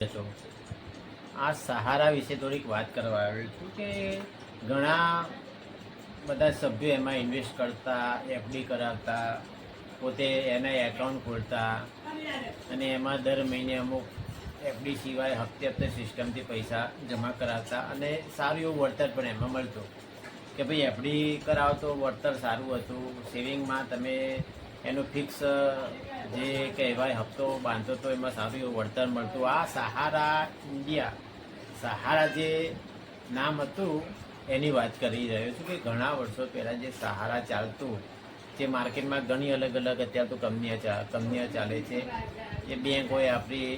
આ સહારા વિશે થોડીક વાત કરવા આવ્યો છું કે ઘણા બધા સભ્યો એમાં ઇન્વેસ્ટ કરતા એફડી કરાવતા, પોતે એના એકાઉન્ટ ખોલતા અને એમાં દર મહિને અમુક એફડી સિવાય હપ્તે હપ્તે સિસ્ટમથી પૈસા જમા કરાવતા અને સારું એવું વળતર પણ એમાં મળતું. કે ભાઈ એફડી કરાવો તો વળતર સારું હતું સેવિંગમાં તમે એનું ફિક્સ જે કહેવાય, હપ્તો બાંધતો તો એમાં સારું એવું વળતર મળતું. આ સહારા ઇન્ડિયા, સહારા જે નામ હતું, એની વાત કરી રહ્યો છું કે ઘણા વર્ષો પહેલાં જે સહારા ચાલતું, જે માર્કેટમાં ઘણી અલગ અલગ, અત્યારે તો કંપનીઓ કંપનીઓ ચાલે છે. એ બેંક હોય આપણી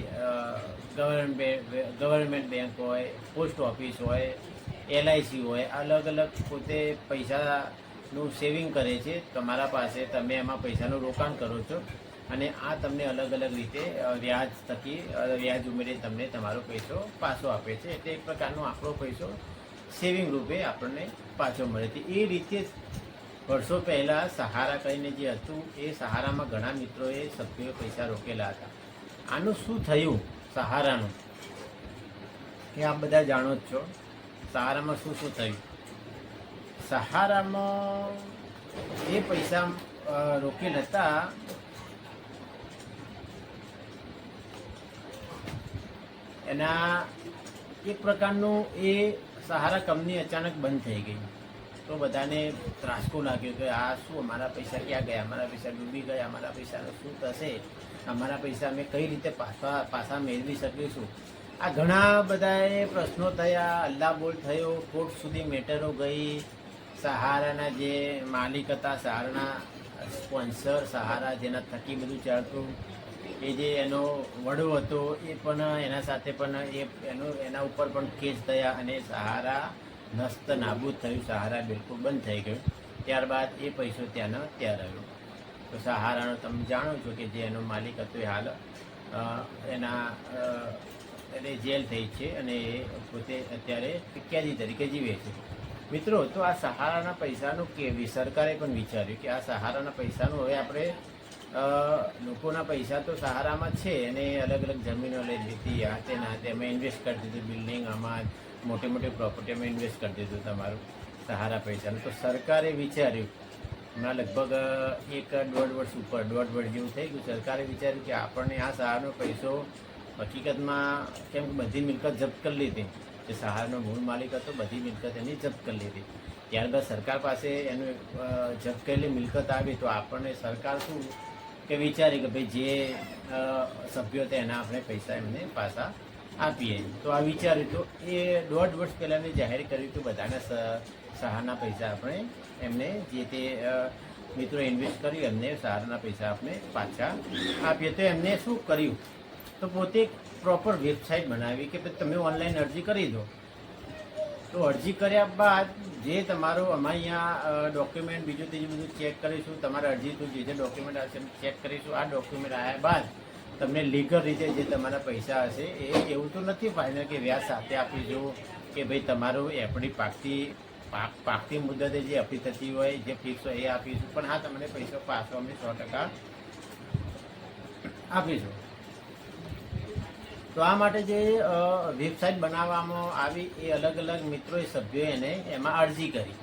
ગવર્મેન્ટ ગવર્મેન્ટ બેંક હોય પોસ્ટ ઓફિસ હોય એલઆઈસી હોય, અલગ અલગ પોતે પૈસાનું સેવિંગ કરે છે. તમારા પાસે તમે એમાં પૈસાનું રોકાણ કરો છો અને આ તમને અલગ અલગ રીતે વ્યાજ થકી વ્યાજ ઉમેરી તમને તમારો પૈસો પાછો આપે છે. એટલે એક પ્રકારનો આપણો પૈસો સેવિંગ રૂપે આપણને પાછો મળે છે. એ રીતે વર્ષો પહેલાં સહારા કરીને જે હતું, એ સહારામાં ઘણા મિત્રોએ સભ્યોએ પૈસા રોકેલા હતા. આનું શું થયું સહારાનું? એ આપ બધા જાણો જ છો. સહારામાં શું શું થયું? સહારામાં જે પૈસા રોકેલ હતા એના એક પ્રકારનું એ સહારા કંપની અચાનક બંધ થઈ ગઈ. તો બધાને ત્રાસકો લાગ્યો કે આ શું, અમારા પૈસા ક્યાં ગયા? અમારા પૈસા ડૂબી ગયા, અમારા પૈસાનું શું થશે? અમારા પૈસા અમે કઈ રીતે પાછા પાછા મેળવી શકીશું? આ ઘણા બધાએ પ્રશ્નો થયા અલ્લાહ બોલ થયો, કોર્ટ સુધી મેટરો ગઈ સહારાના જે માલિક હતા, સહારાના સ્પોન્સર સહારા જેના થકી બધું ચાલતું, એ જે એનો વડો હતો, એ પણ એના સાથે પણ એ એનો, એના ઉપર પણ કેસ થયા અને સહારા નસ્ત નાબૂદ થયું, સહારા બિલકુલ બંધ થઈ ગયું. ત્યારબાદ એ પૈસો ત્યાંનો ત્યાં રહ્યો. તો સહારાનો તમે જાણો છો કે જે એનો માલિક હતો એ હાલ એના એટલે જેલ થઈ છે અને પોતે અત્યારે કેદી તરીકે જીવે છે. મિત્રો, તો આ સહારાના પૈસાનું કેવી સરકારે પણ વિચાર્યું કે આ સહારાના પૈસાનું હવે આપણે લોકોના પૈસા તો સહારામાં છે અને અલગ અલગ જમીનો લઈ લીધી, આ તે ના તે. અમે ઇન્વેસ્ટ કરી દીધું બિલ્ડિંગ, આમાં મોટી મોટી અમે ઇન્વેસ્ટ કરી દીધું તમારું સહારા પૈસાનું. તો સરકારે વિચાર્યું, હમણાં લગભગ એક દોઢ વર્ષ ઉપર, દોઢ વર્ષ જેવું થઈ ગયું, સરકારે વિચાર્યું કે આપણને આ સહારાનો પૈસો હકીકતમાં કેમ બધી મિલકત જપ્ત કરી લીધી. જે સહારનો મૂળ માલિક હતો, બધી મિલકત એની જપ્ત કરી લીધી. ત્યારબાદ સરકાર પાસે એનું જપ્ત કરેલી મિલકત આવી તો આપણને સરકાર શું કે વિચારી કે ભાઈ જે સભ્યો હતા એના આપણે પૈસા એમને પાછા આપીએ. તો આ વિચાર્યું તો એ દોઢ વર્ષ પહેલાં મેં જાહેર કર્યું કે બધાના સહારના પૈસા આપણે એમને જે તે મિત્રો ઇન્વેસ્ટ કર્યું એમને સહારના પૈસા આપણે પાછા આપીએ. તો એમને શું કર્યું? તો પોતે પ્રોપર વેબસાઇટ બનાવી કે ભાઈ તમે ઓનલાઈન અરજી કરી દો. તો અરજી કર્યા બાદ જે તમારો અમારે અહીંયા ડોક્યુમેન્ટ બીજું ત્રીજું બધું ચેક કરીશું, તમારા અરજી જે જે ડોક્યુમેન્ટ હશે ચેક કરીશું. આ ડોક્યુમેન્ટ આવ્યા બાદ તમને લીગલ રીતે જે તમારા પૈસા હશે એ એવું તો નથી ફાઇનલ કે વ્યાજ સાથે આપીશું કે ભાઈ તમારું એફડી પાકતી, પાક, પાકતી મુદતે જે એફડી થતી હોય, જે ફિક્સ હોય એ આપીશું. પણ હા, તમને પૈસો પાછો અમે સો ટકા આપીશું. તો આ માટે જે વેબસાઇટ બનાવવામાં આવી એ અલગ અલગ મિત્રોએ, સભ્યોએ એને એમાં અરજી કરી.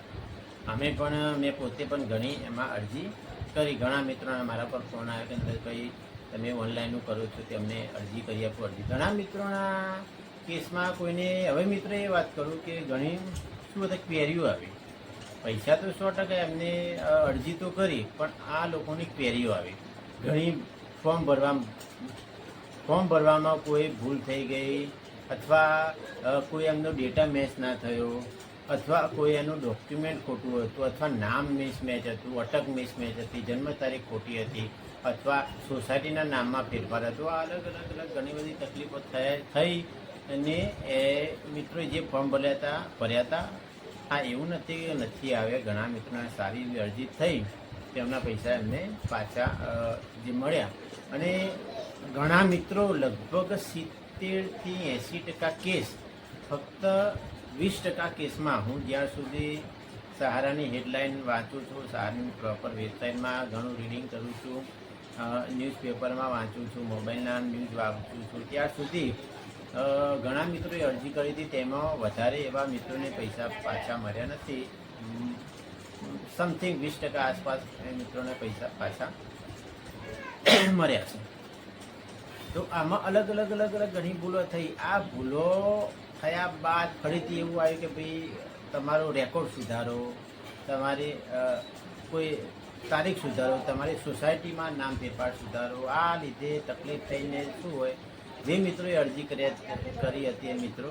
અમે પણ, મેં પોતે પણ ઘણી એમાં અરજી કરી. ઘણા મિત્રોના મારા પર ફોન આવ્યો કે અંદરભાઈ તમે ઓનલાઈનનું કરો છો તે અમને અરજી કરી આપો અરજી. ઘણા મિત્રોના કેસમાં કોઈને, હવે મિત્ર એ વાત કરું કે ઘણી, શું બધા ક્વેરીઓ આવી. પૈસા તો સો ટકા એમને અરજી તો કરી, પણ આ લોકોની ક્વેરીઓ આવી. ઘણી ફોર્મ ભરવા ફોર્મ ભરવામાં કોઈ ભૂલ થઈ ગઈ અથવા કોઈ એમનો ડેટા મેચ ના થયો અથવા કોઈ એનું ડોક્યુમેન્ટ ખોટું હતું અથવા નામ મિસમેચ હતું, અટક મિસમેચ હતી, જન્મ તારીખ ખોટી હતી અથવા સોસાયટીના નામમાં ફેરફાર હતો, આ અલગ અલગ અલગ ઘણી બધી તકલીફો થઈ અને એ મિત્રોએ જે ફોર્મ ભર્યા હતા ભર્યા હતા હા એવું નથી કે નથી આવ્યા, ઘણા મિત્રોને સારી એવી અરજી થઈ. તેમના પૈસા એમને પાછા જે મળ્યા. અને ઘણા મિત્રો લગભગ સિત્તેરથી એંસી ટકા કેસ, ફક્ત વીસ ટકા કેસમાં હું જ્યાં સુધી સહારાની હેડલાઇન વાંચું છું, સહારાની પ્રોપર વેબસાઇટમાં ઘણું રીડિંગ કરું છું ન્યૂઝપેપરમાં વાંચું છું, મોબાઈલના ન્યૂઝ વાંચું છું, ત્યાં સુધી ઘણા મિત્રોએ અરજી કરી હતી, તેમાં વધારે એવા મિત્રોને પૈસા પાછા મળ્યા નથી. સમથિંગ વીસ ટકા આસપાસ એ મિત્રોને પૈસા પાછા મળ્યા છે. તો આમાં અલગ અલગ અલગ અલગ ઘણી ભૂલો થઈ. આ ભૂલો થયા બાદ ફરીથી એવું આવ્યું કે ભાઈ, તમારો રેકોર્ડ સુધારો, તમારી કોઈ તારીખ સુધારો, તમારી સોસાયટીમાં નામ ફેરફાર સુધારો, આ લીધે તકલીફ થઈને શું હોય? જે મિત્રોએ અરજી કર્યા, કરી હતી એ મિત્રો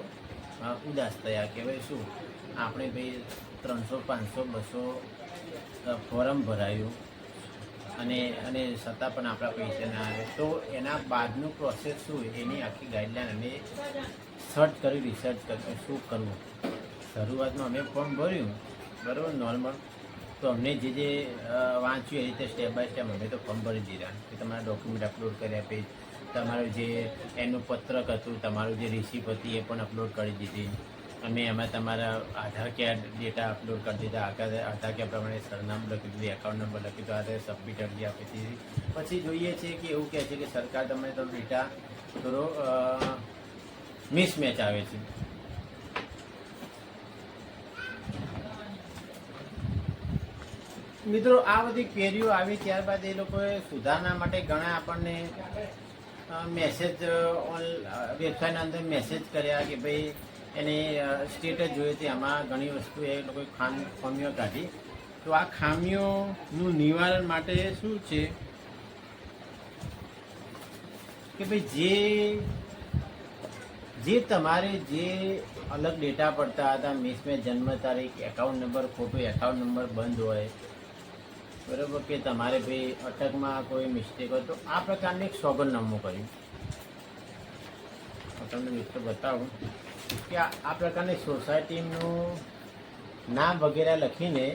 ઉદાસ થયા કે ભાઈ શું? આપણે ભાઈ ત્રણસો, પાંચસો, બસો ફોરમ ભરાયું અને અને છતાં પણ આપણા પૈસા ના આવે. તો એના બાદનું પ્રોસેસ શું એની આખી ગાઈડલાઈન અમે સર્ચ કરી રિસર્ચ કરી શું કરવું? શરૂઆતમાં અમે ફોર્મ ભર્યું, બરાબર નોર્મલ તો અમને જે જે વાંચ્યું એ રીતે સ્ટેપ બાય સ્ટેપ અમે તો ફોર્મ ભરી દીધા. કે તમારા ડોક્યુમેન્ટ અપલોડ કર્યા આપી તમારું જે એનું પત્રક હતું, તમારું જે રિસીપ હતી એ પણ અપલોડ કરી દીધી. અમે એમાં તમારા આધાર કાર્ડ ડેટા અપલોડ કરી દીધા. આધાર કાર્ડ પ્રમાણે સરનામું લખી દીધું એકાઉન્ટ નંબર લખી દીધો આધારે સબમિટ અરજી આપી દીધી. પછી જોઈએ છીએ કે એવું કહે છે કે સરકાર તમને તો ડેટા થોડો મિસમેચ આવે છે. મિત્રો, આ બધી ક્વેરીઓ આવી ત્યારબાદ એ લોકોએ સુધારણા માટે ઘણા આપણને મેસેજ ઓન વેબસાઇટના અંદર મેસેજ કર્યા કે ભાઈ એની સ્ટેટસ જોઈએ હતી. આમાં ઘણી વસ્તુ એ લોકોએ ખામ ખામીઓ કાઢી. તો આ ખામીઓનું નિવારણ માટે શું છે? કે ભાઈ જે જે તમારે જે અલગ ડેટા પડતા હતા મિસમેચ જન્મ તારીખ એકાઉન્ટ નંબર ખોટો એકાઉન્ટ નંબર બંધ હોય, બરાબર? કે તમારે ભાઈ અટકમાં કોઈ મિસ્ટેક હોય, તો આ પ્રકારની એક સોગંદનામું કર્યું. તમને મિત્રો બતાવું. કે આ પ્રકારની સોસાયટીનું નામ વગેરે લખીને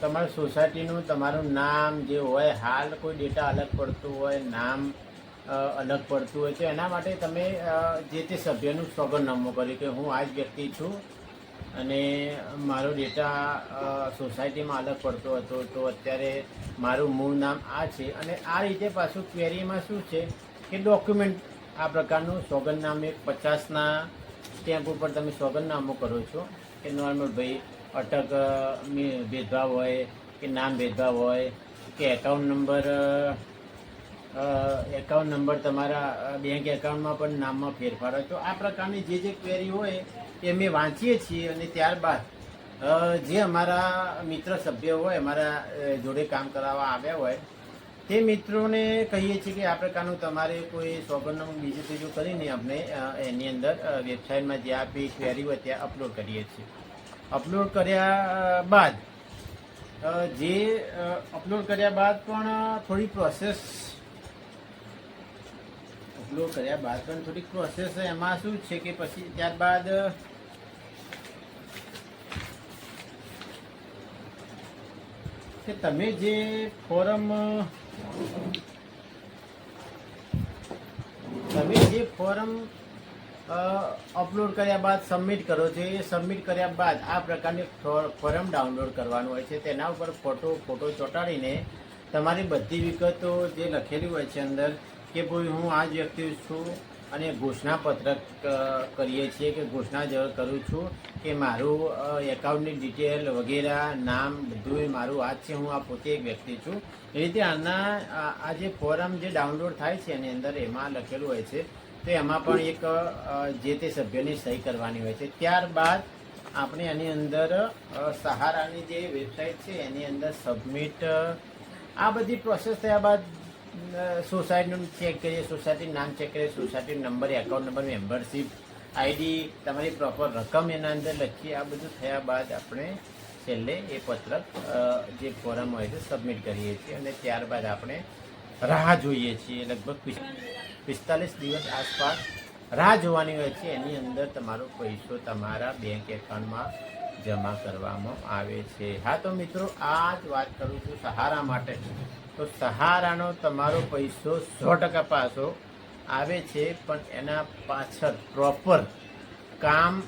તમારી સોસાયટીનું તમારું નામ જે હોય, હાલ કોઈ ડેટા અલગ પડતું હોય, નામ અલગ પડતું હોય, તો એના માટે તમે જે તે સભ્યનું સોગંદનામું કર્યું કે હું આ જ વ્યક્તિ છું અને મારો ડેટા સોસાયટીમાં અલગ પડતો હતો, તો અત્યારે મારું મૂળ નામ આ છે. અને આ રીતે પાછું ક્વેરીમાં શું છે કે ડોક્યુમેન્ટ આ પ્રકારનું સોગંદનામે પચાસના સ્ટેમ્પ ઉપર તમે સોગંદનામું કરો છો કે નોર્મલ ભાઈ અટક ભેદભાવ હોય કે નામ ભેદભાવ હોય કે એકાઉન્ટ નંબર એકાઉન્ટ નંબર તમારા બેંક એકાઉન્ટમાં પણ નામમાં ફેરફાર હોય. તો આ પ્રકારની જે જે ક્વેરી હોય એ અમે વાંચીએ છીએ અને ત્યારબાદ જે અમારા મિત્ર સભ્યો હોય, અમારા જોડે કામ કરાવવા આવ્યા હોય તે મિત્રોને કહીએ છીએ કે આ પ્રકારનું તમારે કોઈ સોગંદનામું બીજું ત્રીજું કરીને આપણે એની અંદર વેબસાઇટમાં જે આપી ક્વેરી હોય ત્યાં અપલોડ કરીએ છીએ. અપલોડ કર્યા બાદ જે અપલોડ કર્યા બાદ પણ થોડી પ્રોસેસ અપલોડ કર્યા બાદ પણ થોડીક પ્રોસેસ એમાં શું છે કે પછી ત્યારબાદ, કે તમે જે ફોરમ તમે જે ફોરમ અપલોડ કર્યા બાદ સબમિટ કરો છો, એ સબમિટ કર્યા બાદ આ પ્રકારની ફોરમ ડાઉનલોડ કરવાનું હોય છે. તેના ઉપર ફોટો ફોટો ચોંટાડીને તમારી બધી વિગતો જે લખેલી હોય છે અંદર કે ભાઈ હું આ જ વ્યક્તિ છું અને ઘોષણાપત્રક અ, કરીએ છીએ કે ઘોષણા જ કરું છું કે મારું એકાઉન્ટની ડિટેલ વગેરે નામ બધું મારું આ છે હું આ પોતે એક વ્યક્તિ છું. એ રીતે આના આ જે ફોરમ જે ડાઉનલોડ થાય છે એની અંદર એમાં લખેલું હોય છે તો એમાં પણ એક જે તે સભ્યની સહી કરવાની હોય છે. ત્યારબાદ આપણે એની અંદર સહારાની જે વેબસાઇટ છે એની અંદર સબમિટ આ બધી પ્રોસેસ થયા બાદ સોસાયટીનું ચેક કરીએ સોસાયટીનું નામ ચેક કરીએ, society number account number membership ID તમારી પ્રોપર રકમ એના અંદર લખીએ આ બધું થયા બાદ આપણે છેલ્લે એ પત્રક જે ફોરમ હોય છે સબમિટ કરીએ છીએ અને ત્યારબાદ આપણે રાહ જોઈએ છીએ. લગભગ પિસ- પિસ્તાલીસ દિવસ આસપાસ રાહ જોવાની હોય છે. એની અંદર તમારો પૈસો તમારા બેંક એકાઉન્ટમાં જમા કરવામાં આવે છે. હા, તો મિત્રો, આ જ વાત કરું છું સહારા માટે. તો સહારાનો તમારો પૈસો સો ટકા પાછો આવે છે, પણ એના પાછળ પ્રોપર કામ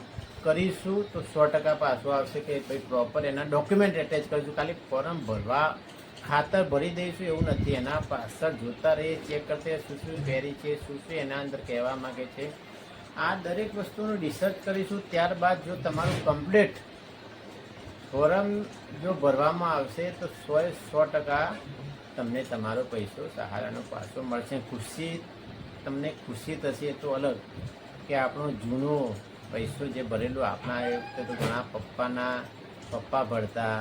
કરીશું તો સો ટકા પાછો આવશે કે ભાઈ પ્રોપર એના ડોક્યુમેન્ટ એટેચ કરીશું. ખાલી ફોર્મ ભરવા ખાતર ભરી દઈશું, એવું નથી. એના પાછળ જોતા રહીએ ચેક કરते શું શું પહેરી છે, શું શું એના અંદર કહેવા માંગે છે. આ દરેક વસ્તુનું રિસર્ચ કરીશું. ત્યારબાદ જો તમારું કમ્પ્લીટ ફોરમ જો ભરવામાં આવશે, તો સો સો ટકા તમને તમારો પૈસો, સહારાનો પાછો મળશે. ખુશી તમને ખુશી થશે તો અલગ કે આપણો જૂનો પૈસો જે ભરેલો આપણા એ વખતે તો ઘણા પપ્પાના પપ્પા ભરતા.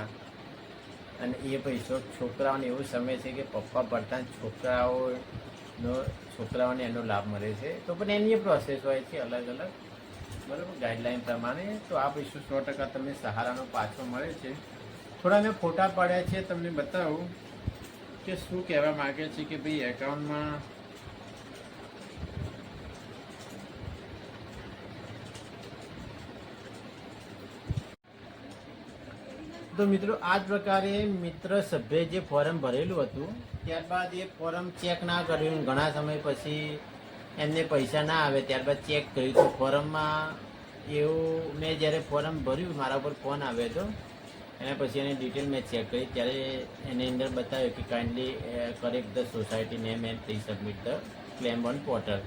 અને એ પૈસો છોકરાઓને એવો સમય છે કે પપ્પા ભરતા છોકરાઓનો, છોકરાઓને એનો લાભ મળે છે. તો પણ એની પ્રોસેસ હોય છે અલગ અલગ. બરાબર? ગાઈડલાઈન પ્રમાણે તો આ પૈસો સો ટકા તમને સહારાનો પાછો મળે છે. થોડા મેં ફોટા પાડ્યા છે, તમને બતાવું. કે શું કહેવા માગે છે કે ભાઈ એકાઉન્ટમાં તો મિત્રો, આ જ પ્રકારે મિત્ર સભ્યે જે ફોર્મ ભરેલું હતું, ત્યારબાદ એ ફોર્મ ચેક ના કર્યું ઘણા સમય પછી એમને પૈસા ના આવે, ત્યારબાદ ચેક કર્યું. તો ફોર્મમાં એવું, મેં જ્યારે ફોર્મ ભર્યું, મારા ઉપર ફોન આવ્યો હતો એના પછી એની ડિટેલ મેં ચેક કરી. ત્યારે એની અંદર બતાવ્યું કે kindly correct the society name and please submit the claim on portal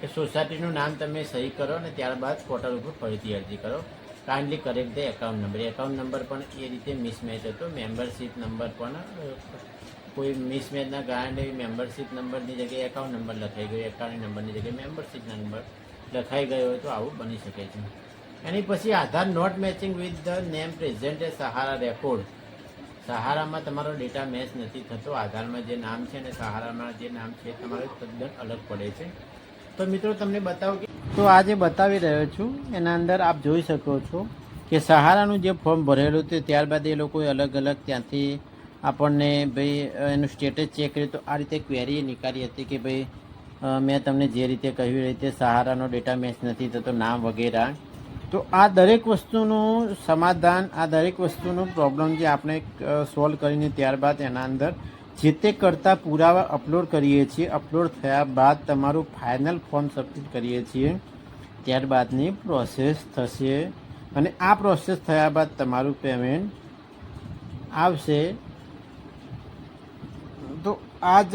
કે સોસાયટીનું નામ તમે સહી કરો અને ત્યારબાદ પોર્ટલ ઉપર ફરીથી અરજી કરો. Kindly correct the account number account number પણ એ રીતે મિસમેચ હતો. મેમ્બરશીપ નંબર પણ કોઈ મિસમેચના કારણે મેમ્બરશીપ નંબરની જગ્યાએ એકાઉન્ટ નંબર લખાઈ ગયો. એકાઉન્ટ નંબરની જગ્યાએ મેમ્બરશીપના નંબર લખાઈ ગયો હોય તો આવું બની શકે છે. એની પછી Aadhaar not matching with the name present a Sahara record. સહારામાં તમારો ડેટા મેચ નથી થતો, આધારમાં જે નામ છે અને સહારામાં જે નામ છે તમારે તદ્દન અલગ પડે છે. તો મિત્રો, તમને બતાવું કે તો આજે બતાવી રહ્યો છું, એના અંદર આપ જોઈ શકો છો કે સહારાનું જે ફોર્મ ભરેલું હતું ત્યારબાદ એ લોકોએ અલગ અલગ ત્યાંથી આપણને ભાઈ, એનું સ્ટેટસ ચેક કર્યું. તો આ રીતે ક્વેરી નીકાળી હતી કે ભાઈ મેં તમને જે રીતે કહ્યું રીતે સહારાનો ડેટા મેચ નથી થતો, નામ વગેરે. તો આ દરેક વસ્તુનું સમાધાન, આ દરેક વસ્તુનું પ્રોબ્લેમ જે આપણે સોલ્વ કરીને ત્યારબાદ એના અંદર જે તે કરતાં પુરાવા અપલોડ કરીએ છીએ અપલોડ થયા બાદ તમારું ફાઇનલ ફોર્મ સબમિટ કરીએ છીએ, ત્યારબાદની પ્રોસેસ થશે અને આ પ્રોસેસ થયા બાદ તમારું પેમેન્ટ આવશે. તો આજ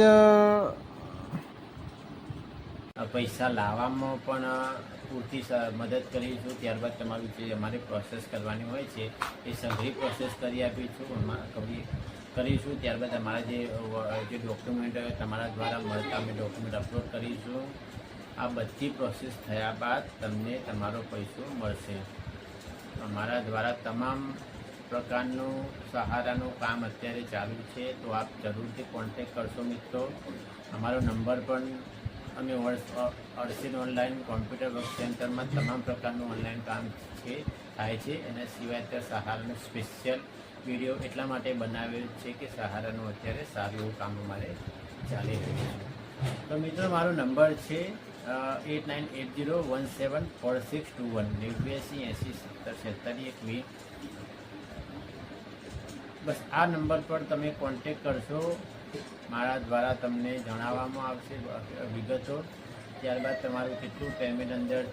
પૈસા લાવવામાં પણ પૂરતી મદદ કરીશું. ત્યારબાદ તમારું જે અમારે પ્રોસેસ કરવાની હોય છે, એ સઘળી પ્રોસેસ કરી આપીશું. કરી, કરીશું. ત્યારબાદ અમારા જે જે ડોક્યુમેન્ટ તમારા દ્વારા મળતા અમે ડોક્યુમેન્ટ અપલોડ કરીશું. આ બધી પ્રોસેસ થયા બાદ તમને તમારો પૈસો મળશે. અમારા દ્વારા તમામ પ્રકારનું સહારાનું કામ અત્યારે ચાલુ છે, તો આપ જરૂરથી કોન્ટેક કરશો મિત્રો. અમારો નંબર પણ અમે અડસીન ઓનલાઈન કોમ્પ્યુટર વર્ક સેન્ટરમાં તમામ પ્રકારનું ઓનલાઈન કામ છે થાય છે. એના સિવાય અત્યારે સહારાનું સ્પેશિયલ વીડિયો એટલા માટે બનાવેલ છે કે સહારાનું અત્યારે સારું એવું કામ અમારે ચાલી રહ્યું છે. તો મિત્રો, મારો નંબર છે eight nine eight zero one seven four six two one, નેવ્યાસી એંસી સત્તર છેતાલીસ એકવીસ બસ, આ નંબર પર તમે કોન્ટેક કરશો મારા દ્વારા તમને જણાવવામાં આવશે વિગતો. ત્યારબાદ તમારું કેટલું પેમેન્ટ અંદર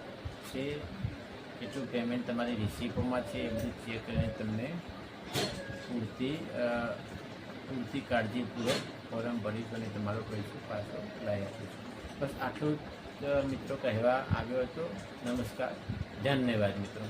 છે, કેટલું પેમેન્ટ તમારી રિસીપોમાં છે એ બધું ચેક કરીને તમને પૂરતી પૂરતી કાળજીપૂર્વક ફોરમ ભરીશું અને તમારો પૈસો પાછો લાવી આપીશું બસ આટલું જ મિત્રો કહેવા આવ્યો હતો. નમસ્કાર. ધન્યવાદ, મિત્રો.